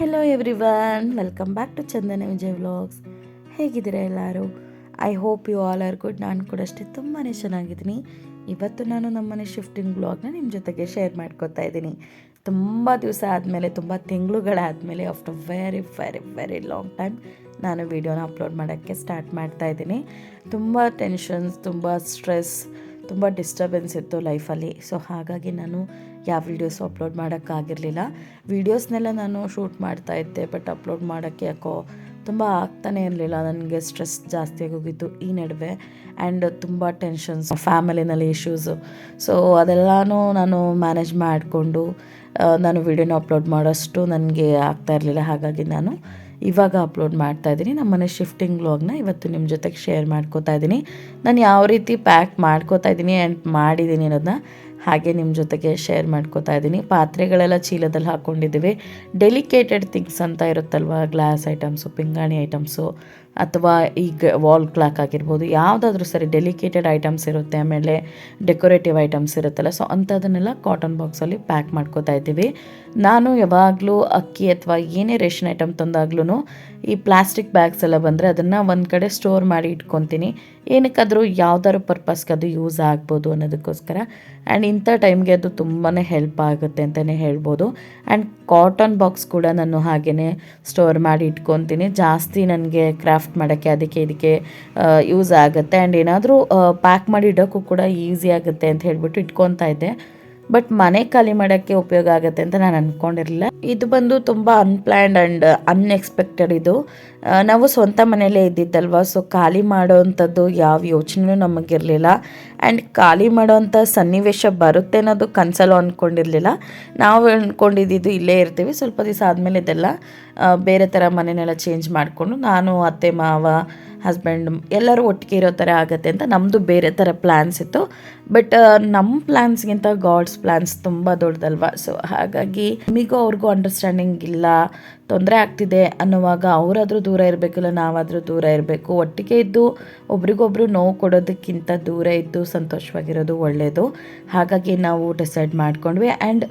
Everyone welcome back to Chandana Vijay vlogs ಹೇಗಿದ್ದೀರಾ ಎಲ್ಲರೂ? I hope you all are good ನಾನು ಕೂಡ ಅಷ್ಟೇ ತುಂಬಾ ಚೆನ್ನಾಗಿದ್ದೀನಿ. ಇವತ್ತು ನಾನು ನಮ್ಮನೆ ಶಿಫ್ಟಿಂಗ್ ಬ್ಲಾಗ್ನ ನಿಮ್ಮ ಜೊತೆಗೆ ಶೇರ್ ಮಾಡ್ಕೊತಾ ಇದ್ದೀನಿ. ತುಂಬ ದಿವಸ ಆದಮೇಲೆ, ತುಂಬ ತಿಂಗಳುಗಳಾದಮೇಲೆ after very very very long time ನಾನು ವೀಡಿಯೋನ ಅಪ್ಲೋಡ್ ಮಾಡೋಕ್ಕೆ ಸ್ಟಾರ್ಟ್ ಮಾಡ್ತಾ ಇದ್ದೀನಿ. ತುಂಬ ಟೆನ್ಷನ್ಸ್ ತುಂಬ ಸ್ಟ್ರೆಸ್ ತುಂಬ ಡಿಸ್ಟರ್ಬೆನ್ಸ್ ಇತ್ತು ಲೈಫಲ್ಲಿ ಸೊ ಹಾಗಾಗಿ ನಾನು ಯಾವ ವೀಡಿಯೋಸು ಅಪ್ಲೋಡ್ ಮಾಡೋಕ್ಕಾಗಿರಲಿಲ್ಲ. ವೀಡಿಯೋಸ್ನೆಲ್ಲ ನಾನು ಶೂಟ್ ಮಾಡ್ತಾ ಇದ್ದೆ, ಬಟ್ ಅಪ್ಲೋಡ್ ಮಾಡೋಕ್ಕೆ ಯಾಕೋ ತುಂಬ ಆಗ್ತಾನೇ ಇರಲಿಲ್ಲ. ನನಗೆ ಸ್ಟ್ರೆಸ್ ಜಾಸ್ತಿ ಆಗೋಗಿತ್ತು ಈ ನಡುವೆ. ಆ್ಯಂಡ್ ತುಂಬ ಟೆನ್ಷನ್ಸ್, ಫ್ಯಾಮಿಲಿನಲ್ಲಿ ಇಶ್ಯೂಸು. ಸೊ, ಅದೆಲ್ಲನೂ ನಾನು ಮ್ಯಾನೇಜ್ ಮಾಡಿಕೊಂಡು ನಾನು ವೀಡಿಯೋನ ಅಪ್ಲೋಡ್ ಮಾಡೋಷ್ಟು ನನಗೆ ಆಗ್ತಾ ಇರಲಿಲ್ಲ. ಹಾಗಾಗಿ ನಾನು ಇವಾಗ ಅಪ್ಲೋಡ್ ಮಾಡ್ತಾ ಇದ್ದೀನಿ. ನಮ್ಮನೆ ಶಿಫ್ಟಿಂಗ್ ವ್ಲಾಗ್ನ ಇವತ್ತು ನಿಮ್ಮ ಜೊತೆಗೆ ಶೇರ್ ಮಾಡ್ಕೋತಾ ಇದ್ದೀನಿ. ನಾನು ಯಾವ ರೀತಿ ಪ್ಯಾಕ್ ಮಾಡ್ಕೋತಾ ಇದ್ದೀನಿ ಆ್ಯಂಡ್ ಮಾಡಿದ್ದೀನಿ ಅನ್ನೋದನ್ನ ಹಾಗೆ ನಿಮ್ಮ ಜೊತೆಗೆ ಶೇರ್ ಮಾಡ್ಕೋತಾ ಇದ್ದೀನಿ. ಪಾತ್ರೆಗಳೆಲ್ಲ ಚೀಲದಲ್ಲಿ ಹಾಕ್ಕೊಂಡಿದ್ದೀವಿ ಡೆಲಿಕೇಟೆಡ್ ಥಿಂಗ್ಸ್ ಅಂತ ಇರುತ್ತಲ್ವ? ಗ್ಲಾಸ್ ಐಟಮ್ಸು ಪಿಂಗಾಣಿ ಐಟಮ್ಸು ಅಥವಾ ಈಗ ವಾಲ್ ಕ್ಲಾಕ್ ಆಗಿರ್ಬೋದು. ಯಾವುದಾದ್ರೂ ಸರಿ ಡೆಲಿಕೇಟೆಡ್ ಐಟಮ್ಸ್ ಇರುತ್ತೆ, ಆಮೇಲೆ ಡೆಕೋರೇಟಿವ್ ಐಟಮ್ಸ್ ಇರುತ್ತಲ್ಲ ಸೊ ಅಂಥದನ್ನೆಲ್ಲ ಕಾಟನ್ ಬಾಕ್ಸಲ್ಲಿ ಪ್ಯಾಕ್ ಮಾಡ್ಕೋತಾ ಇದ್ದೀವಿ. ನಾನು ಯಾವಾಗಲೂ ಅಕ್ಕಿ ಅಥವಾ ಏನೇ ರೇಷನ್ ಐಟಮ್ ತಂದಾಗ್ಲೂ ಈ ಪ್ಲಾಸ್ಟಿಕ್ ಬ್ಯಾಗ್ಸ್ ಎಲ್ಲ ಬಂದರೆ ಅದನ್ನು ಒಂದು ಕಡೆ ಸ್ಟೋರ್ ಮಾಡಿ ಇಟ್ಕೊತೀನಿ. ಏನಕ್ಕಾದರೂ ಯಾವ್ದಾದ್ರು ಪರ್ಪಸ್ಗೆ ಅದು ಯೂಸ್ ಆಗ್ಬೋದು ಅನ್ನೋದಕ್ಕೋಸ್ಕರ ಆ್ಯಂಡ್ ಇಂಥ ಟೈಮ್ಗೆ ಅದು ತುಂಬಾ ಹೆಲ್ಪ್ ಆಗುತ್ತೆ ಅಂತಲೇ ಹೇಳ್ಬೋದು. ಆ್ಯಂಡ್ ಕಾಟನ್ ಬಾಕ್ಸ್ ಕೂಡ ನಾನು ಹಾಗೆಯೇ ಸ್ಟೋರ್ ಮಾಡಿ ಇಟ್ಕೊತೀನಿ. ಜಾಸ್ತಿ ನನಗೆ ಕ್ರಾಫ್ಟ್ ಮಾಡೋಕ್ಕೆ, ಅದಕ್ಕೆ ಇದಕ್ಕೆ ಯೂಸ್ ಆಗುತ್ತೆ. ಆ್ಯಂಡ್ ಏನಾದರೂ ಪ್ಯಾಕ್ ಮಾಡಿ ಇಡೋಕ್ಕೂ ಕೂಡ ಈಸಿ ಆಗುತ್ತೆ ಅಂತ ಹೇಳ್ಬಿಟ್ಟು ಇಟ್ಕೊತಾ ಇದ್ದೆ. ಬಟ್ ಮನೆ ಖಾಲಿ ಮಾಡೋಕ್ಕೆ ಉಪಯೋಗ ಆಗುತ್ತೆ ಅಂತ ನಾನು ಅಂದ್ಕೊಂಡಿರಲಿಲ್ಲ ಇದು ಬಂದು ತುಂಬ ಅನ್ಪ್ಲ್ಯಾಂಡ್ ಆ್ಯಂಡ್ ಅನ್ಎಕ್ಸ್ಪೆಕ್ಟೆಡ್ ಇದು. ನಾವು ಸ್ವಂತ ಮನೆಯಲ್ಲೇ ಇದ್ದಿದ್ದಲ್ವ? ಸೊ ಖಾಲಿ ಮಾಡೋವಂಥದ್ದು ಯಾವ ಯೋಚನೆಯೂ ನಮಗಿರಲಿಲ್ಲ. ಆ್ಯಂಡ್ ಖಾಲಿ ಮಾಡೋವಂಥ ಸನ್ನಿವೇಶ ಬರುತ್ತೆ ಅನ್ನೋದು ಕನಸಲ್ಲೂ ಅಂದ್ಕೊಂಡಿರಲಿಲ್ಲ ನಾವು ಅಂದ್ಕೊಂಡಿದ್ದು ಇಲ್ಲೇ ಇರ್ತೀವಿ. ಸ್ವಲ್ಪ ದಿವಸ ಆದಮೇಲೆ ಇದೆಲ್ಲ ಬೇರೆ ಥರ ಮನೆನೆಲ್ಲ ಚೇಂಜ್ ಮಾಡಿಕೊಂಡು ನಾನು, ಅತ್ತೆ, ಮಾವ ಹಸ್ಬೆಂಡ್ ಎಲ್ಲರೂ ಒಟ್ಟಿಗೆ ಇರೋ ಥರ ಆಗುತ್ತೆ ಅಂತ ನಮ್ಮದು ಬೇರೆ ಥರ ಪ್ಲ್ಯಾನ್ಸ್ ಇತ್ತು. ಬಟ್ ನಮ್ಮ ಪ್ಲ್ಯಾನ್ಸ್ಗಿಂತ ಗಾಡ್ಸ್ ಪ್ಲ್ಯಾನ್ಸ್ ತುಂಬ ದೊಡ್ಡದಲ್ವ? ಸೊ ಹಾಗಾಗಿ ನಿಮಗೂ ಅವ್ರಿಗೂ ಅಂಡರ್ಸ್ಟ್ಯಾಂಡಿಂಗ್ ಇಲ್ಲ. ತೊಂದರೆ ಆಗ್ತಿದೆ ಅನ್ನುವಾಗ ಅವರಾದರೂ ದೂರ ಇರಬೇಕಲ್ಲ ನಾವಾದರೂ ದೂರ ಇರಬೇಕು. ಒಟ್ಟಿಗೆ ಇದ್ದು ಒಬ್ರಿಗೊಬ್ರು ನೋವು ಕೊಡೋದಕ್ಕಿಂತ ದೂರ ಇದ್ದು ಸಂತೋಷವಾಗಿರೋದು ಒಳ್ಳೆಯದು ಹಾಗಾಗಿ ನಾವು ಡಿಸೈಡ್ ಮಾಡ್ಕೊಂಡ್ವಿ. ಆ್ಯಂಡ್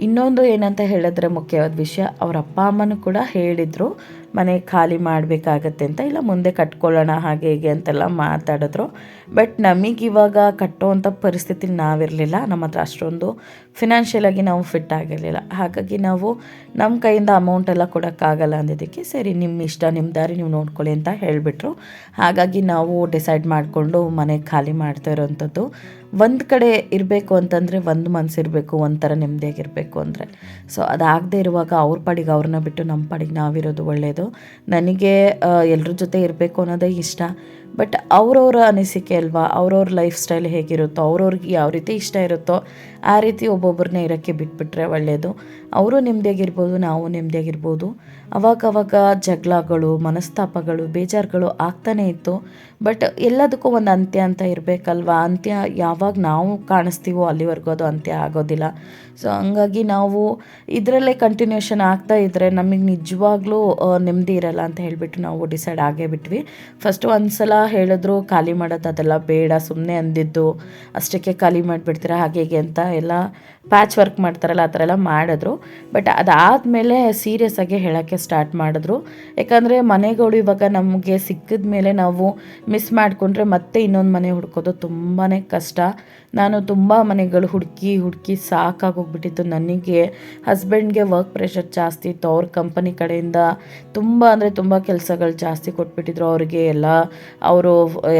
ಇನ್ನೊಂದು ಏನಂತ ಹೇಳಿದ್ರೆ ಮುಖ್ಯವಾದ ವಿಷಯ, ಅವರ ಅಪ್ಪ ಅಮ್ಮನೂ ಕೂಡ ಹೇಳಿದರು, ಮನೆ ಖಾಲಿ ಮಾಡಬೇಕಾಗತ್ತೆ ಅಂತ, ಇಲ್ಲ ಮುಂದೆ ಕಟ್ಕೊಳ್ಳೋಣ ಹಾಗೆ ಹೀಗೆ ಅಂತೆಲ್ಲ ಮಾತಾಡಿದ್ರು. ಬಟ್ ನಮಗಿವಾಗ ಕಟ್ಟುವಂಥ ಪರಿಸ್ಥಿತಿ ನಾವಿರಲಿಲ್ಲ, ನಮ್ಮ ಹತ್ರ ಅಷ್ಟೊಂದು ಫಿನಾನ್ಷಿಯಲಾಗಿ ನಾವು ಫಿಟ್ ಆಗಿರಲಿಲ್ಲ. ಹಾಗಾಗಿ ನಾವು ನಮ್ಮ ಕೈಯಿಂದ ಅಮೌಂಟ್ ಎಲ್ಲ ಕೊಡೋಕ್ಕಾಗಲ್ಲ ಅಂದಿದ್ದಕ್ಕೆ, ಸರಿ ನಿಮ್ಮ ಇಷ್ಟ ನಿಮ್ಮ ದಾರಿ ನೀವು ನೋಡ್ಕೊಳ್ಳಿ ಅಂತ ಹೇಳಿಬಿಟ್ರು. ಹಾಗಾಗಿ ನಾವು ಡಿಸೈಡ್ ಮಾಡಿಕೊಂಡು ಮನೆ ಖಾಲಿ ಮಾಡ್ತಾ ಇರೋವಂಥದ್ದು ಒಂದು ಕಡೆ ಇರಬೇಕು ಅಂತಂದರೆ ಒಂದು ಮನಸ್ಸಿರಬೇಕು ಒಂಥರ ನೆಮ್ಮದಿಯಾಗಿರಬೇಕು ಅಂದರೆ. ಸೊ ಅದಾಗದೆ ಇರುವಾಗ ಅವ್ರ ಪಾಡಿಗೆ ಅವ್ರನ್ನ ಬಿಟ್ಟು ನಮ್ಮ ಪಾಡಿಗೆ ನಾವಿರೋದು ಒಳ್ಳೆಯದು ನನಗೆ ಎಲ್ಲರ ಜೊತೆ ಇರಬೇಕು ಅನ್ನೋದೇ ಇಷ್ಟ. ಬಟ್ ಅವ್ರವ್ರ ಅನಿಸಿಕೆ ಅಲ್ವಾ? ಅವ್ರವ್ರ ಲೈಫ್ ಸ್ಟೈಲ್ ಹೇಗಿರುತ್ತೋ, ಅವ್ರವ್ರಿಗೆ ಯಾವ ರೀತಿ ಇಷ್ಟ ಇರುತ್ತೋ, ಆ ರೀತಿ ಒಬ್ಬೊಬ್ಬರನ್ನ ಇರೋಕ್ಕೆ ಬಿಟ್ಬಿಟ್ರೆ ಒಳ್ಳೆಯದು ಅವರು ನೆಮ್ಮದಿಯಾಗಿರ್ಬೋದು, ನಾವು ನೆಮ್ಮದಿಯಾಗಿರ್ಬೋದು. ಅವಾಗವಾಗ ಜಗಳಗಳು, ಮನಸ್ತಾಪಗಳು, ಬೇಜಾರುಗಳು ಆಗ್ತಾನೇ ಇತ್ತು. ಬಟ್ ಎಲ್ಲದಕ್ಕೂ ಒಂದು ಅಂತ್ಯ ಅಂತ ಇರಬೇಕಲ್ವಾ? ಅಂತ್ಯ ಯಾವಾಗ ನಾವು ಕಾಣಿಸ್ತೀವೋ ಅಲ್ಲಿವರೆಗೂ ಅದು ಅಂತ್ಯ ಆಗೋದಿಲ್ಲ. ಸೊ ಹಂಗಾಗಿ ನಾವು ಇದರಲ್ಲೇ ಕಂಟಿನ್ಯೂಷನ್ ಆಗ್ತಾ ಇದ್ದರೆ ನಮಗೆ ನಿಜವಾಗ್ಲೂ ನೆಮ್ಮದಿ ಇರಲ್ಲ ಅಂತ ಹೇಳಿಬಿಟ್ಟು ನಾವು ಡಿಸೈಡ್ ಆಗೇ ಬಿಟ್ವಿ. ಫಸ್ಟ್ ಒಂದು ಸಲ ಹೇಳಿದ್ರು, ಖಾಲಿ ಮಾಡೋದು ಅದೆಲ್ಲ ಬೇಡ ಸುಮ್ಮನೆ ಅಂದಿದ್ದು, ಅಷ್ಟಕ್ಕೆ ಖಾಲಿ ಮಾಡಿಬಿಡ್ತೀರಾ, ಹಾಗೆ ಹೀಗೆ ಅಂತ ಎಲ್ಲ ಪ್ಯಾಚ್ ವರ್ಕ್ ಮಾಡ್ತಾರಲ್ಲ, ಆ ಥರ ಎಲ್ಲ ಮಾಡಿದ್ರು. ಬಟ್ ಅದಾದಮೇಲೆ ಸೀರಿಯಸ್ ಆಗಿ ಹೇಳೋಕ್ಕೆ ಸ್ಟಾರ್ಟ್ ಮಾಡಿದ್ರು. ಯಾಕಂದರೆ ಮನೆಗಳು ಇವಾಗ ನಮಗೆ ಸಿಕ್ಕಿದ ಮೇಲೆ ನಾವು ಮಿಸ್ ಮಾಡಿಕೊಂಡ್ರೆ ಮತ್ತೆ ಇನ್ನೊಂದು ಮನೆ ಹುಡ್ಕೋದು ತುಂಬಾ ಕಷ್ಟ. ನಾನು ತುಂಬ ಮನೆಗಳು ಹುಡುಕಿ ಹುಡುಕಿ ಸಾಕಾಗೋಗ್ಬಿಟ್ಟಿತ್ತು. ನನಗೆ ಹಸ್ಬೆಂಡ್ಗೆ ವರ್ಕ್ ಪ್ರೆಷರ್ ಜಾಸ್ತಿ, ಇತ್ತು. ಅವ್ರ ಕಂಪನಿ ಕಡೆಯಿಂದ ತುಂಬ ಅಂದರೆ ತುಂಬ ಕೆಲಸಗಳು ಜಾಸ್ತಿ ಕೊಟ್ಬಿಟ್ಟಿದ್ರು ಅವ್ರಿಗೆ. ಎಲ್ಲ ಅವರು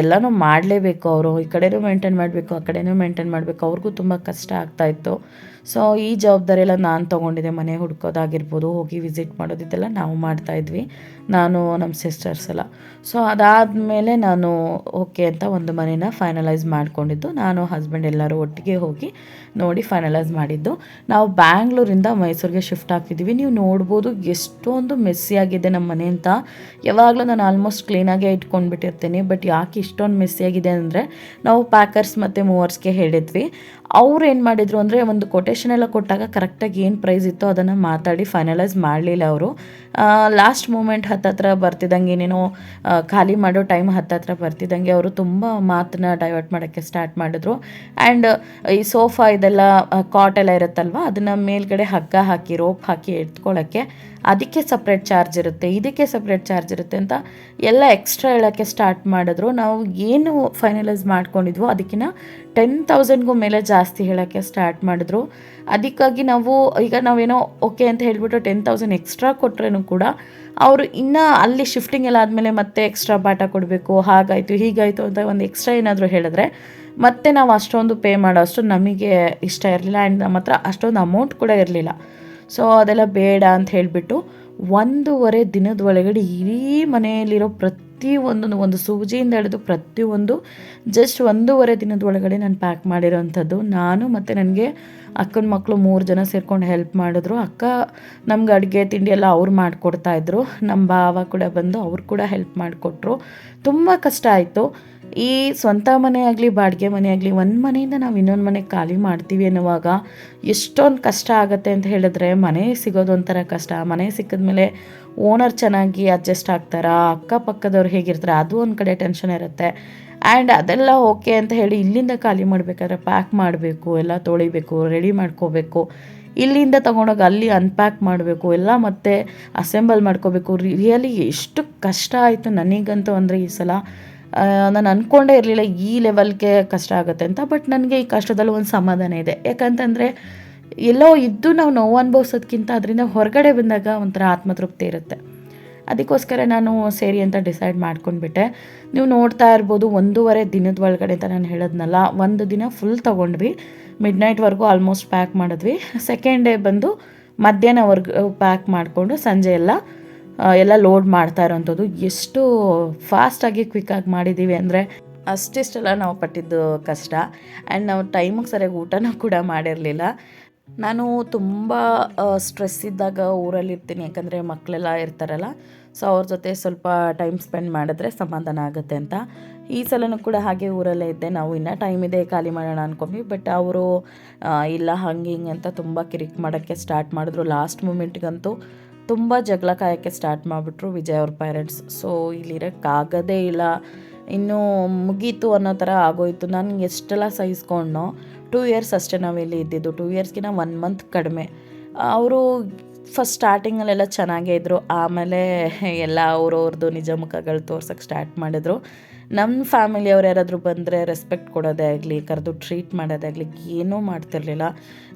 ಎಲ್ಲನೂ ಮಾಡಲೇಬೇಕು. ಅವರು ಈ ಕಡೆನೂ ಮೇಂಟೈನ್ ಮಾಡಬೇಕು, ಆ ಕಡೆನೂ ಮೇಂಟೈನ್ ಮಾಡಬೇಕು. ಅವ್ರಿಗೂ ತುಂಬ ಕಷ್ಟ ಆಗ್ತಾಯಿತ್ತು ಸೊ ಈ ಜವಾಬ್ದಾರಿ ಎಲ್ಲ ನಾನು ತೊಗೊಂಡಿದ್ದೆ, ಮನೆ ಹುಡ್ಕೋದಾಗಿರ್ಬೋದು, ಹೋಗಿ ವಿಸಿಟ್ ಮಾಡೋದಿದ್ದೆಲ್ಲ ನಾವು ಮಾಡ್ತಾಯಿದ್ವಿ ನಾನು ನಮ್ಮ ಸಿಸ್ಟರ್ಸ್ ಎಲ್ಲ. ಸೊ ಅದಾದಮೇಲೆ ನಾನು ಓಕೆ ಅಂತ ಒಂದು ಮನೇನ ಫೈನಲೈಸ್ ಮಾಡ್ಕೊಂಡಿದ್ದು. ನಾನು ಹಸ್ಬೆಂಡ್ ಎಲ್ಲರೂ ಒಟ್ಟಿಗೆ ಹೋಗಿ ನೋಡಿ ಫೈನಲೈಸ್ ಮಾಡಿದ್ದು. ನಾವು ಬ್ಯಾಂಗ್ಳೂರಿಂದ ಮೈಸೂರಿಗೆ ಶಿಫ್ಟ್ ಆಗ್ತಿದ್ದೀವಿ ನೀವು ನೋಡ್ಬೋದು ಎಷ್ಟೊಂದು ಮೆಸ್ಸಿ ಆಗಿದೆ ನಮ್ಮ ಮನೆ ಅಂತ. ಯಾವಾಗಲೂ ನಾನು ಆಲ್ಮೋಸ್ಟ್ ಕ್ಲೀನಾಗೇ ಇಟ್ಕೊಂಡ್ಬಿಟ್ಟಿರ್ತೀನಿ. ಬಟ್ ಯಾಕೆ ಇಷ್ಟೊಂದು ಮೆಸ್ಸಿಯಾಗಿದೆ ಅಂದರೆ, ನಾವು ಪ್ಯಾಕರ್ಸ್ ಮತ್ತು ಮೂವರ್ಸ್ಗೆ ಹೇಳಿದ್ವಿ. ಅವ್ರು ಏನು ಮಾಡಿದರು ಅಂದರೆ ಒಂದು ಕೊಟೇಶನ್ ಎಲ್ಲ ಕೊಟ್ಟಾಗ ಕರೆಕ್ಟಾಗಿ ಏನು ಪ್ರೈಸ್ ಇತ್ತು ಅದನ್ನು ಮಾತಾಡಿ ಫೈನಲೈಸ್ ಮಾಡಲಿಲ್ಲ ಅವರು. ಲಾಸ್ಟ್ ಮೂಮೆಂಟ್ ಹತ್ತತ್ರ ಬರ್ತಿದ್ದಂಗೆ ಏನೇನೋ ಖಾಲಿ ಮಾಡೋ ಟೈಮ್ ಹತ್ತತ್ರ ಬರ್ತಿದ್ದಂಗೆ ಅವರು ತುಂಬ ಮಾತನ್ನ ಡೈವರ್ಟ್ ಮಾಡೋಕ್ಕೆ ಸ್ಟಾರ್ಟ್ ಮಾಡಿದ್ರು. ಆ್ಯಂಡ್ ಈ ಸೋಫಾ ಇದೆಲ್ಲ ಕಾಟ್ ಎಲ್ಲ ಇರುತ್ತಲ್ವ, ಅದನ್ನು ಮೇಲ್ಗಡೆ ಹಗ್ಗ ಹಾಕಿ ರೋಪ್ ಹಾಕಿ ಎತ್ಕೊಳ್ಳೋಕ್ಕೆ ಅದಕ್ಕೆ ಸಪ್ರೇಟ್ ಚಾರ್ಜ್ ಇರುತ್ತೆ. ಇದಕ್ಕೆ ಸಪ್ರೇಟ್ ಚಾರ್ಜ್ ಇರುತ್ತೆ ಅಂತ ಎಲ್ಲ ಎಕ್ಸ್ಟ್ರಾ ಹೇಳೋಕ್ಕೆ ಸ್ಟಾರ್ಟ್ ಮಾಡಿದ್ರು. ನಾವು ಏನು ಫೈನಲೈಸ್ ಮಾಡ್ಕೊಂಡಿದ್ವೋ ಅದಕ್ಕಿಂತ ಟೆನ್ ತೌಸಂಡ್ಗೂ ಮೇಲೆ ಜಾಸ್ತಿ ಹೇಳೋಕ್ಕೆ ಸ್ಟಾರ್ಟ್ ಮಾಡಿದ್ರು. ಅದಕ್ಕಾಗಿ ನಾವು ಈಗ ನಾವೇನೋ ಓಕೆ ಅಂತ ಹೇಳಿಬಿಟ್ಟು ಟೆನ್ ತೌಸಂಡ್ ಎಕ್ಸ್ಟ್ರಾ ಕೊಟ್ರೇನು ಕೂಡ ಅವರು ಇನ್ನೂ ಅಲ್ಲಿ ಶಿಫ್ಟಿಂಗ್ ಎಲ್ಲ ಆದಮೇಲೆ ಮತ್ತೆ ಎಕ್ಸ್ಟ್ರಾ ಬಾಟ ಕೊಡಬೇಕು, ಹಾಗಾಯಿತು, ಹೀಗಾಯಿತು ಅಂತ ಒಂದು ಎಕ್ಸ್ಟ್ರಾ ಏನಾದರೂ ಹೇಳಿದ್ರೆ ಮತ್ತೆ ನಾವು ಅಷ್ಟೊಂದು ಪೇ ಮಾಡೋ ಅಷ್ಟು ನಮಗೆ ಇಷ್ಟ ಇರಲಿಲ್ಲ ಆ್ಯಂಡ್ ನಮ್ಮ ಹತ್ರ ಅಷ್ಟೊಂದು ಅಮೌಂಟ್ ಕೂಡ ಇರಲಿಲ್ಲ. ಸೊ ಅದೆಲ್ಲ ಬೇಡ ಅಂತ ಹೇಳಿಬಿಟ್ಟು ಒಂದೂವರೆ ದಿನದ ಒಳಗಡೆ ಇಡೀ ಮನೆಯಲ್ಲಿರೋ ಪ್ರತಿಯೊಂದು ಒಂದು ಸೂಜಿಯಿಂದ ಹಿಡಿದು ಪ್ರತಿಯೊಂದು ಜಸ್ಟ್ ಒಂದೂವರೆ ದಿನದ ಒಳಗಡೆ ನಾನು ಪ್ಯಾಕ್ ಮಾಡಿರೋವಂಥದ್ದು ನಾನು ಮತ್ತು ನನಗೆ ಅಕ್ಕನ ಮಕ್ಕಳು ಮೂರು ಜನ ಸೇರ್ಕೊಂಡು ಹೆಲ್ಪ್ ಮಾಡಿದ್ರು. ಅಕ್ಕ ನಮ್ಗೆ ಅಡುಗೆ, ತಿಂಡಿ ಎಲ್ಲ ಅವ್ರು ಮಾಡಿಕೊಡ್ತಾಯಿದ್ರು ನಮ್ಮ ಭಾವ ಕೂಡ ಬಂದು ಅವ್ರು ಕೂಡ ಹೆಲ್ಪ್ ಮಾಡಿಕೊಟ್ರು. ತುಂಬ ಕಷ್ಟ ಆಯಿತು. ಈ ಸ್ವಂತ ಮನೆ ಆಗಲಿ, ಬಾಡಿಗೆ ಮನೆ ಆಗಲಿ, ಒಂದು ಮನೆಯಿಂದ ನಾವು ಇನ್ನೊಂದು ಮನೆ ಖಾಲಿ ಮಾಡ್ತೀವಿ ಅನ್ನುವಾಗ ಎಷ್ಟೊಂದು ಕಷ್ಟ ಆಗುತ್ತೆ ಅಂತ ಹೇಳಿದ್ರೆ ಮನೆ ಸಿಗೋದು ಒಂಥರ ಕಷ್ಟ. ಮನೆ ಸಿಕ್ಕಿದ ಮೇಲೆ ಓನರ್ ಚೆನ್ನಾಗಿ ಅಡ್ಜಸ್ಟ್ ಆಗ್ತಾರಾ, ಅಕ್ಕಪಕ್ಕದವ್ರು ಹೇಗಿರ್ತಾರೆ, ಅದು ಒಂದು ಕಡೆ ಟೆನ್ಷನ್ ಇರುತ್ತೆ. ಆ್ಯಂಡ್ ಅದೆಲ್ಲ ಓಕೆ ಅಂತ ಹೇಳಿ ಇಲ್ಲಿಂದ ಖಾಲಿ ಮಾಡಬೇಕಾದ್ರೆ ಪ್ಯಾಕ್ ಮಾಡಬೇಕು, ಎಲ್ಲ ತೊಳಿಬೇಕು, ರೆಡಿ ಮಾಡ್ಕೋಬೇಕು. ಇಲ್ಲಿಂದ ತೊಗೊಂಡೋಗಿ ಅಲ್ಲಿ ಅನ್ಪ್ಯಾಕ್ ಮಾಡಬೇಕು, ಎಲ್ಲ ಮತ್ತೆ ಅಸೆಂಬಲ್ ಮಾಡ್ಕೋಬೇಕು. ರಿಯಲಿ ಎಷ್ಟು ಕಷ್ಟ ಆಯಿತು ನನಗಂತೂ ಅಂದರೆ ಈ ಸಲ. ನಾನು ಅಂದ್ಕೊಂಡೇ ಇರಲಿಲ್ಲ ಈ ಲೆವೆಲ್ಗೆ ಕಷ್ಟ ಆಗುತ್ತೆ ಅಂತ ಬಟ್ ನನಗೆ ಈ ಕಷ್ಟದಲ್ಲೂ ಒಂದು ಸಮಾಧಾನ ಇದೆ. ಯಾಕಂತಂದರೆ ಎಲ್ಲೋ ಇದ್ದು ನಾವು ನೋವು ಅನುಭವಿಸೋದಕ್ಕಿಂತ ಅದರಿಂದ ಹೊರಗಡೆ ಬಂದಾಗ ಒಂಥರ ಆತ್ಮತೃಪ್ತಿ ಇರುತ್ತೆ. ಅದಕ್ಕೋಸ್ಕರ ನಾನು ಸೇರಿ ಅಂತ ಡಿಸೈಡ್ ಮಾಡ್ಕೊಂಡ್ಬಿಟ್ಟೆ. ನೀವು ನೋಡ್ತಾ ಇರ್ಬೋದು, ಒಂದೂವರೆ ದಿನದ ಒಳಗಡೆ ಅಂತ ನಾನು ಹೇಳೋದ್ನಲ್ಲ, ಒಂದು ದಿನ ಫುಲ್ ತೊಗೊಂಡ್ವಿ. ಮಿಡ್ ನೈಟ್ವರೆಗೂ ಆಲ್ಮೋಸ್ಟ್ ಪ್ಯಾಕ್ ಮಾಡಿದ್ವಿ. ಸೆಕೆಂಡ್ ಡೇ ಬಂದು ಮಧ್ಯಾಹ್ನವರೆಗೂ ಪ್ಯಾಕ್ ಮಾಡಿಕೊಂಡು ಸಂಜೆ ಎಲ್ಲ ಎಲ್ಲ ಲೋಡ್ ಮಾಡ್ತಾ ಇರೋವಂಥದ್ದು ಎಷ್ಟು ಫಾಸ್ಟಾಗಿ ಕ್ವಿಕ್ಕಾಗಿ ಮಾಡಿದ್ದೀವಿ ಅಂದರೆ ಅಷ್ಟಿಷ್ಟೆಲ್ಲ ನಾವು ಪಟ್ಟಿದ್ದು ಕಷ್ಟ. ಆ್ಯಂಡ್ ನಾವು ಟೈಮಿಗೆ ಸರಿಯಾಗಿ ಊಟನೂ ಕೂಡ ಮಾಡಿರಲಿಲ್ಲ. ನಾನು ತುಂಬ ಸ್ಟ್ರೆಸ್ ಇದ್ದಾಗ ಊರಲ್ಲಿರ್ತೀನಿ ಯಾಕಂದರೆ ಮಕ್ಕಳೆಲ್ಲ ಇರ್ತಾರಲ್ಲ ಸೊ ಅವ್ರ ಜೊತೆ ಸ್ವಲ್ಪ ಟೈಮ್ ಸ್ಪೆಂಡ್ ಮಾಡಿದ್ರೆ ಸಮಾಧಾನ ಆಗುತ್ತೆ ಅಂತ. ಈ ಸಲನೂ ಕೂಡ ಹಾಗೆ ಊರಲ್ಲೇ ಇದ್ದೆ. ನಾವು ಇನ್ನೂ ಟೈಮ್ ಇದೆ, ಖಾಲಿ ಮಾಡೋಣ ಅಂದ್ಕೊಂಡ್ವಿ ಬಟ್ ಅವರು ಇಲ್ಲ, ಹಂಗೆ ಹಿಂಗೆ ಅಂತ ತುಂಬ ಕಿರಿಕ್ ಮಾಡೋಕ್ಕೆ ಸ್ಟಾರ್ಟ್ ಮಾಡಿದ್ರು. ಲಾಸ್ಟ್ ಮೂಮೆಂಟ್ಗಂತೂ ತುಂಬ ಜಗಳ ಕಾಯೋಕ್ಕೆ ಸ್ಟಾರ್ಟ್ ಮಾಡಿಬಿಟ್ರು ವಿಜಯ್ ಅವ್ರ ಪೇರೆಂಟ್ಸ್ ಸೊ ಇಲ್ಲಿರೋಕ್ಕಾಗೋದೇ ಇಲ್ಲ. ಇನ್ನೂ ಮುಗೀತು ಅನ್ನೋ ಥರ ಆಗೋಯ್ತು. ನಾನು ಎಷ್ಟೆಲ್ಲ ಸಹಿಸ್ಕೊಂಡ್ನೋ ಟೂ ಇಯರ್ಸ್ ಅಷ್ಟೇ ನಾವಿಲ್ಲಿ ಇದ್ದಿದ್ದು. ಟೂ ಇಯರ್ಸ್ಗಿನ ಒನ್ ಮಂತ್ ಕಡಿಮೆ. ಅವರು ಫಸ್ಟ್ ಸ್ಟಾರ್ಟಿಂಗಲ್ಲೆಲ್ಲ ಚೆನ್ನಾಗೇ ಇದ್ದರು ಆಮೇಲೆ ಎಲ್ಲ ಅವ್ರವ್ರದ್ದು ನಿಜ ಮುಖಗಳು ತೋರ್ಸೋಕ್ಕೆ ಸ್ಟಾರ್ಟ್ ಮಾಡಿದ್ರು. ನಮ್ಮ ಫ್ಯಾಮಿಲಿಯವ್ರು ಯಾರಾದರೂ ಬಂದರೆ ರೆಸ್ಪೆಕ್ಟ್ ಕೊಡೋದೇ ಆಗಲಿ, ಕರೆದು ಟ್ರೀಟ್ ಮಾಡೋದೇ ಆಗಲಿ, ಏನೂ ಮಾಡ್ತಿರಲಿಲ್ಲ.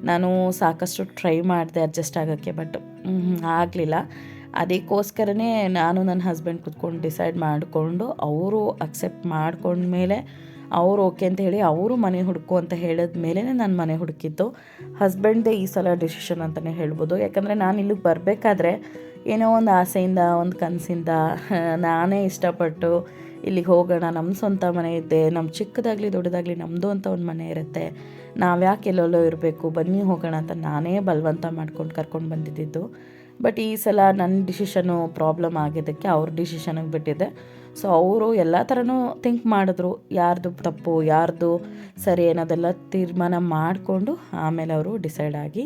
ನಾನು ಸಾಕಷ್ಟು ಟ್ರೈ ಮಾಡಿದೆ ಅಡ್ಜಸ್ಟ್ ಆಗೋಕ್ಕೆ ಬಟ್ ಆಗಲಿಲ್ಲ. ಅದಕ್ಕೋಸ್ಕರನೇ ನಾನು ನನ್ನ ಹಸ್ಬೆಂಡ್ ಕುತ್ಕೊಂಡು ಡಿಸೈಡ್ ಮಾಡಿಕೊಂಡು ಅವರು ಅಕ್ಸೆಪ್ಟ್ ಮಾಡ್ಕೊಂಡ್ಮೇಲೆ ಅವ್ರು ಓಕೆ ಅಂತ ಹೇಳಿ ಅವರು ಮನೆ ಹುಡುಕು ಅಂತ ಹೇಳಿದ ಮೇಲೆ ನಾನು ಮನೆ ಹುಡುಕಿದ್ದು. ಹಸ್ಬೆಂಡ್ದೇ ಈ ಸಲ ಡಿಸಿಷನ್ ಅಂತಲೇ ಹೇಳ್ಬೋದು. ಯಾಕಂದರೆ ನಾನು ಇಲ್ಲಿಗೆ ಬರಬೇಕಾದ್ರೆ ಏನೋ ಒಂದು ಆಸೆಯಿಂದ, ಒಂದು ಕನಸಿಂದ, ನಾನೇ ಇಷ್ಟಪಟ್ಟು ಇಲ್ಲಿಗೆ ಹೋಗೋಣ ನಮ್ಮ ಸ್ವಂತ ಮನೆ ಇದೆ ನಮ್ಮ ಚಿಕ್ಕದಾಗಲಿ ದೊಡ್ಡದಾಗಲಿ ನಮ್ಮದು ಅಂತ ಒಂದು ಮನೆ ಇರುತ್ತೆ. ನಾವ್ಯಾಕೆ ಎಲ್ಲೆಲ್ಲೋ ಇರಬೇಕು, ಬನ್ನಿ ಹೋಗೋಣ ಅಂತ ನಾನೇ ಬಲವಂತ ಮಾಡ್ಕೊಂಡು ಕರ್ಕೊಂಡು ಬಂದಿದ್ದಿದ್ದು ಬಟ್ ಈ ಸಲ ನನ್ನ ಡಿಸಿಷನು ಪ್ರಾಬ್ಲಮ್ ಆಗಿದ್ದಕ್ಕೆ ಅವ್ರ ಡಿಸಿಷನಿಗೆ ಬಿಟ್ಟಿದೆ ಸೊ ಅವರು ಎಲ್ಲ ಥರನೂ ಥಿಂಕ್ ಮಾಡಿದ್ರು, ಯಾರ್ದು ತಪ್ಪು, ಯಾರ್ದು ಸರಿ ಅನ್ನೋದೆಲ್ಲ ತೀರ್ಮಾನ ಮಾಡಿಕೊಂಡು ಆಮೇಲೆ ಅವರು ಡಿಸೈಡ್ ಆಗಿ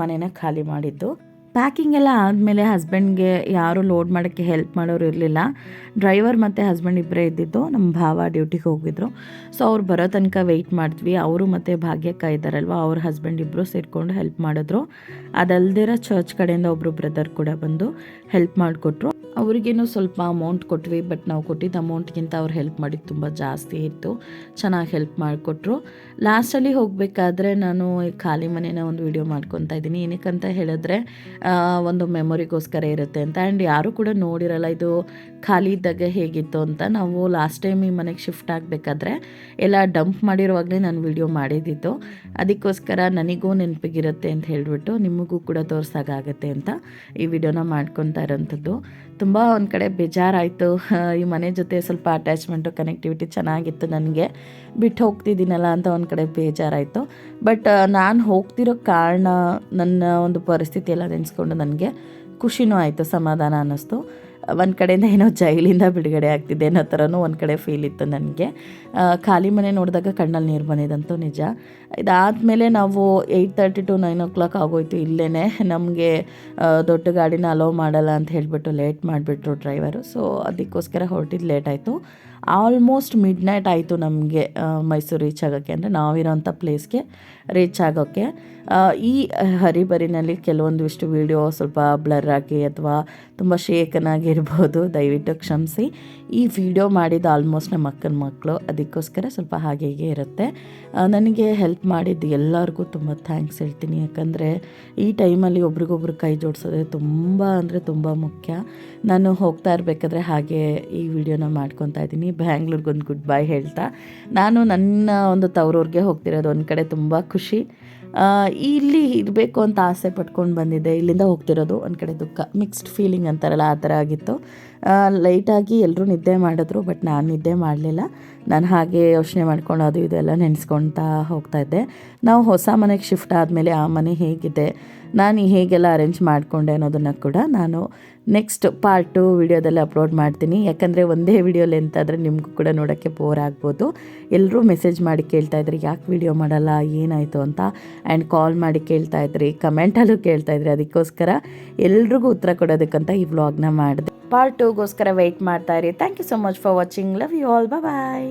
ಮನೇನ ಖಾಲಿ ಮಾಡಿದ್ದು. ಪ್ಯಾಕಿಂಗ್ ಎಲ್ಲ ಆದಮೇಲೆ ಹಸ್ಬೆಂಡ್ಗೆ ಯಾರೂ ಲೋಡ್ ಮಾಡೋಕ್ಕೆ ಹೆಲ್ಪ್ ಮಾಡೋರು ಇರಲಿಲ್ಲ. ಡ್ರೈವರ್ ಮತ್ತು ಹಸ್ಬೆಂಡ್ ಇಬ್ಬರೇ ಇದ್ದಿದ್ದು ನಮ್ಮ ಭಾವ ಡ್ಯೂಟಿಗೆ ಹೋಗಿದ್ರು. ಸೊ ಅವ್ರು ಬರೋ ತನಕ ವೆಯ್ಟ್ ಮಾಡಿದ್ವಿ. ಅವರು ಮತ್ತು ಭಾಗ್ಯಕ್ಕ ಇದ್ದಾರಲ್ವ, ಅವ್ರ ಹಸ್ಬೆಂಡ್ ಇಬ್ಬರು ಸೇರಿಕೊಂಡು ಹೆಲ್ಪ್ ಮಾಡಿದ್ರು. ಅದಲ್ದಿರ ಚರ್ಚ್ ಕಡೆಯಿಂದ ಒಬ್ಬರು ಬ್ರದರ್ ಕೂಡ ಬಂದು ಹೆಲ್ಪ್ ಮಾಡಿಕೊಟ್ರು. ಅವ್ರಿಗೇನು ಸ್ವಲ್ಪ ಅಮೌಂಟ್ ಕೊಟ್ವಿ ಬಟ್ ನಾವು ಕೊಟ್ಟಿದ್ದ ಅಮೌಂಟ್ಗಿಂತ ಅವ್ರು ಹೆಲ್ಪ್ ಮಾಡಿದ್ದು ತುಂಬ ಜಾಸ್ತಿ ಇತ್ತು. ಚೆನ್ನಾಗಿ ಹೆಲ್ಪ್ ಮಾಡಿಕೊಟ್ರು. ಲಾಸ್ಟಲ್ಲಿ ಹೋಗಬೇಕಾದ್ರೆ ನಾನು ಖಾಲಿ ಮನೇನ ಒಂದು ವಿಡಿಯೋ ಮಾಡ್ಕೊತಾ ಇದ್ದೀನಿ. ಏನಕ್ಕಂತ ಹೇಳಿದ್ರೆ ಒಂದು ಮೆಮೊರಿಗೋಸ್ಕರ ಇರುತ್ತೆ ಅಂತ. ಆ್ಯಂಡ್ ಯಾರೂ ಕೂಡ ನೋಡಿರಲ್ಲ ಇದು ಖಾಲಿ ಇದ್ದಾಗ ಹೇಗಿತ್ತು ಅಂತ. ನಾವು ಲಾಸ್ಟ್ ಟೈಮ್ ಈ ಮನೆಗೆ ಶಿಫ್ಟ್ ಆಗಬೇಕಾದ್ರೆ ಎಲ್ಲ ಡಂಪ್ ಮಾಡಿರುವಾಗಲೇ ನಾನು ವಿಡಿಯೋ ಮಾಡಿದ್ದಿತ್ತು. ಅದಕ್ಕೋಸ್ಕರ ನನಗೂ ನೆನಪಿಗಿರುತ್ತೆ ಅಂತ ಹೇಳಿಬಿಟ್ಟು ನಿಮಗೂ ಕೂಡ ತೋರ್ಸೋಕ್ಕಾಗತ್ತೆ ಅಂತ ಈ ವಿಡಿಯೋನ ಮಾಡ್ಕೊತಾ ಇರೋಂಥದ್ದು. ತುಂಬ ಒಂದು ಕಡೆ ಬೇಜಾರಾಯಿತು. ಈ ಮನೆ ಜೊತೆ ಸ್ವಲ್ಪ ಅಟ್ಯಾಚ್ಮೆಂಟು ಕನೆಕ್ಟಿವಿಟಿ ಚೆನ್ನಾಗಿತ್ತು ನನಗೆ. ಬಿಟ್ಟು ಹೋಗ್ತಿದ್ದೀನಲ್ಲ ಅಂತ ಒಂದು ಕಡೆ ಬೇಜಾರಾಯಿತು. ಬಟ್ ನಾನು ಹೋಗ್ತಿರೋ ಕಾರಣ ನನ್ನ ಒಂದು ಪರಿಸ್ಥಿತಿ ಎಲ್ಲ ನೆನೆಸ್ಕೊಂಡು ನನಗೆ ಖುಷಿನೂ ಆಯಿತು, ಸಮಾಧಾನ ಅನ್ನಿಸ್ತು. ಒಂದು ಕಡೆಯಿಂದ ಏನೋ ಜೈಲಿಂದ ಬಿಡುಗಡೆ ಆಗ್ತಿದೆ ಅನ್ನೋ ಥರನೂ ಒಂದು ಕಡೆ ಫೀಲ್ ಇತ್ತು ನನಗೆ. ಖಾಲಿ ಮನೆ ನೋಡಿದಾಗ ಕಣ್ಣಲ್ಲಿ ನೀರು ಬಂದಿದ್ದಂತೂ ನಿಜ. ಇದಾದಮೇಲೆ ನಾವು eight thirty two nine o'clock ಆಗೋಯ್ತು ಇಲ್ಲೇ ನಮಗೆ ದೊಡ್ಡ ಗಾಡಿನ ಅಲೋ ಮಾಡಲ್ಲ ಅಂತ ಹೇಳಿಬಿಟ್ಟು ಲೇಟ್ ಮಾಡಿಬಿಟ್ರು ಡ್ರೈವರು ಸೊ ಅದಕ್ಕೋಸ್ಕರ ಹೊರಟಿದ್ದು ಲೇಟ್ ಆಯಿತು. ಆಲ್ಮೋಸ್ಟ್ ಮಿಡ್ ನೈಟ್ ಆಯಿತು ನಮಗೆ ಮೈಸೂರು ರೀಚ್ ಆಗೋಕ್ಕೆ. ಅಂದರೆ ನಾವಿರೋಂಥ ಪ್ಲೇಸ್ಗೆ ರೀಚ್ ಆಗೋಕ್ಕೆ. ಈ ಹರಿಬರಿನಲ್ಲಿ ಕೆಲವೊಂದಿಷ್ಟು ವೀಡಿಯೋ ಸ್ವಲ್ಪ ಬ್ಲರ್ ಆಗಿ ಅಥವಾ ತುಂಬ ಶೇಕನಾಗಿರ್ಬೋದು ದಯವಿಟ್ಟು ಕ್ಷಮಿಸಿ. ಈ ವಿಡಿಯೋ ಮಾಡಿದ ಆಲ್ಮೋಸ್ಟ್ ನಮ್ಮ ಅಕ್ಕನ ಮಕ್ಕಳು, ಅದಕ್ಕೋಸ್ಕರ ಸ್ವಲ್ಪ ಹಾಗೆ ಇರುತ್ತೆ. ನನಗೆ ಹೆಲ್ಪ್ ಮಾಡಿದ್ದು ಎಲ್ಲರಿಗೂ ತುಂಬ ಥ್ಯಾಂಕ್ಸ್ ಹೇಳ್ತೀನಿ. ಯಾಕಂದರೆ ಈ ಟೈಮಲ್ಲಿ ಒಬ್ರಿಗೊಬ್ರು ಕೈ ಜೋಡಿಸೋದೇ ತುಂಬ ಅಂದರೆ ತುಂಬ ಮುಖ್ಯ. ನಾನು ಹೋಗ್ತಾ ಇರಬೇಕಾದ್ರೆ ಹಾಗೆ ಈ ವಿಡಿಯೋನ ಮಾಡ್ಕೊತಾ ಇದ್ದೀನಿ. ಬ್ಯಾಂಗ್ಳೂರ್ಗೊಂದು ಗುಡ್ ಬೈ ಹೇಳ್ತಾ. ನಾನು ನನ್ನ ಒಂದು ತವರೂರಿಗೆ ಹೋಗ್ತಿರೋದು, ಒಂದು ಕಡೆ ತುಂಬ ಖುಷಿ. ಇಲ್ಲಿ ಇರಬೇಕು ಅಂತ ಆಸೆ ಪಟ್ಕೊಂಡು ಬಂದಿದ್ದೆ. ಇಲ್ಲಿಂದ ಹೋಗ್ತಿರೋದು ಒಂದು ಕಡೆ ದುಃಖ. ಮಿಕ್ಸ್ಡ್ ಫೀಲಿಂಗ್ ಅಂತಾರಲ್ಲ, ಆ ಥರ ಆಗಿತ್ತು. ಲೈಟಾಗಿ ಎಲ್ಲರೂ ನಿದ್ದೆ ಮಾಡಿದ್ರು ಬಟ್ ನಾನು ನಿದ್ದೆ ಮಾಡಲಿಲ್ಲ. ನಾನು ಹಾಗೆ ಯೋಚನೆ ಮಾಡ್ಕೊಂಡು ಅದು ಇದೆಲ್ಲ ನೆನೆಸ್ಕೊಳ್ತಾ ಹೋಗ್ತಾ ಇದ್ದೆ. ನಾವು ಹೊಸ ಮನೆಗೆ ಶಿಫ್ಟ್ ಆದಮೇಲೆ ಆ ಮನೆ ಹೇಗಿದೆ? ನಾನು ಹೇಗೆಲ್ಲ ಅರೇಂಜ್ ಮಾಡಿಕೊಂಡೆ ಅನ್ನೋದನ್ನು ಕೂಡ ನಾನು ನೆಕ್ಸ್ಟ್ ಪಾರ್ಟು ವಿಡಿಯೋದಲ್ಲಿ ಅಪ್ಲೋಡ್ ಮಾಡ್ತೀನಿ. ಯಾಕಂದರೆ ಒಂದೇ ವಿಡಿಯೋ ಲೆಂತ್ ಆದರೆ ನಿಮಗೂ ಕೂಡ ನೋಡೋಕ್ಕೆ ಬೋರ್ ಆಗ್ಬೋದು. ಎಲ್ಲರೂ ಮೆಸೇಜ್ ಮಾಡಿ ಕೇಳ್ತಾ ಇದ್ರಿ, ಯಾಕೆ ವಿಡಿಯೋ ಮಾಡಲ್ಲ? ಏನಾಯಿತು? ಅಂತ ಆ್ಯಂಡ್ ಕಾಲ್ ಮಾಡಿ ಕೇಳ್ತಾ ಇದ್ರಿ ಕಮೆಂಟಲ್ಲೂ ಕೇಳ್ತಾ ಇದ್ರಿ ಅದಕ್ಕೋಸ್ಕರ ಎಲ್ರಿಗೂ ಉತ್ತರ ಕೊಡೋದಕ್ಕಂತ ಈ ವ್ಲಾಗ್ನ ಮಾಡಿದೆ. ಪಾರ್ಟ್ ಟೂಗೋಸ್ಕರ ವೆಯ್ಟ್ ಮಾಡ್ತಾ ಇರಿ. Thank you so much for watching love you all bye